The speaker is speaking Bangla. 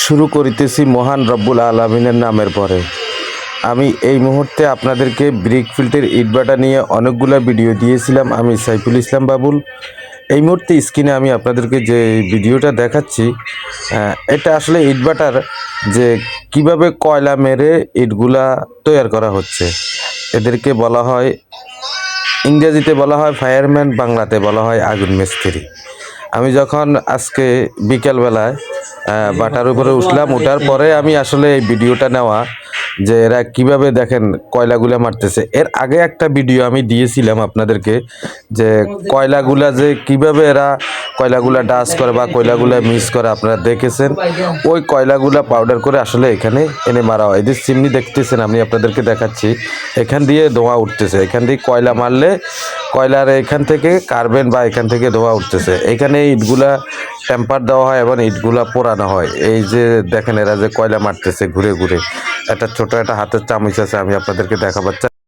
শুরু করিতেছি মহান রব্বুল আলমিনের নামের পরে। আমি এই মুহূর্তে আপনাদেরকে ব্রিক ফিল্টের ইটবাটা নিয়ে অনেকগুলো ভিডিও দিয়েছিলাম, আমি সাইফুল ইসলাম বাবুল। এই মুহূর্তে স্ক্রিনে আমি আপনাদেরকে যে ভিডিওটা দেখাচ্ছি এটা আসলে ইটবাটার যে কীভাবে কয়লা মেরে ইটগুলা তৈরি করা হচ্ছে। এদেরকে বলা হয়, ইংরেজিতে বলা হয় ফায়ারম্যান, বাংলাতে বলা হয় আগুন মিস্ত্রি। আমি যখন আজকে বিকেলবেলায় বাটার উপরে উঠলাম, উঠার পরে আমি আসলে এই ভিডিওটা নেওয়া, যে এরা কীভাবে দেখেন কয়লাগুলা মারতেছে। এর আগে একটা ভিডিও আমি দিয়েছিলাম আপনাদেরকে, যে কয়লাগুলা যে কীভাবে এরা কয়লাগুলা ডাস করে বা কয়লাগুলা মিস করে আপনারা দেখেছেন, ওই কয়লাগুলা পাউডার করে আসলে এখানে এনে মারা হয়। এদের চিমনি দেখতেছেন, আমি আপনাদেরকে দেখাচ্ছি। এখান দিয়ে ধোঁয়া উঠতেছে। এখান দিয়ে কয়লা মারলে কয়লার এখান থেকে কার্বেন বা এখান থেকে ধোঁয়া উঠতেছে। এখানে ইটগুলা টেম্পার দেওয়া হয় এবং ইটগুলা পোড়ানো হয়। এই যে দেখেন এরা যে কয়লা মারতেছে ঘুরে ঘুরে। একটা ছোট একটা হাতের চামচ আছে, আমি আপনাদেরকে দেখাবার